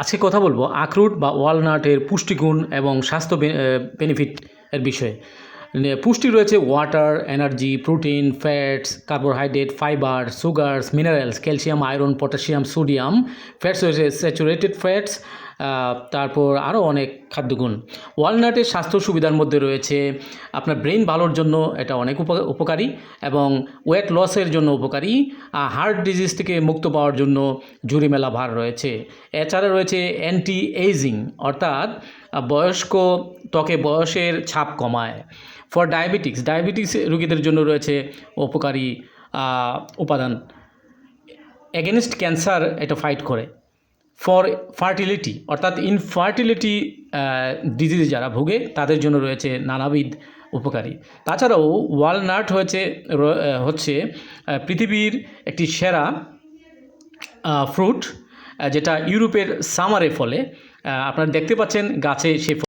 আজকে কথা বলব আখরুট বা ওয়ালনাটের পুষ্টিগুণ এবং স্বাস্থ্য বেনিফিট এর বিষয়ে। পুষ্টি রয়েছে water energy protein fats carbohydrate fibre sugars minerals calcium iron potassium sodium fats রয়েছে স্যাচুরেটেড ফ্যাটস তারপর আরও অনেক খাদ্যগুণ। ওয়ালনাটের স্বাস্থ্য সুবিধার মধ্যে রয়েছে আপনার ব্রেন ভালোর জন্য এটা অনেক উপ- উপকারী এবং ওয়েট লসের জন্য উপকারী। হার্ট ডিজিজ থেকে মুক্ত পাওয়ার জন্য জুরি মেলা ভার রয়েছে। এছাড়া রয়েছে অ্যান্টি এইজিং অর্থাৎ বয়স্ক ত্বকে বয়সের ছাপ কমায়। ফর ডায়াবেটিক্স ডায়াবেটিস রোগীদের জন্য রয়েছে উপকারী উপাদান। এগেনস্ট ক্যান্সার এটা ফাইট করে। ফর ফার্টিলিটি, অর্থাৎ ইনফার্টিলিটি ডিজিজ যারা ভোগে, তাদের জন্য রয়েছে নানাবিধ উপকারী। তাছাড়াও ওয়ালনাট হয়েছে হচ্ছে পৃথিবীর একটি সেরা ফ্রুট যেটা ইউরোপের সামারে ফলে আপনারা দেখতে পাচ্ছেন গাছে সে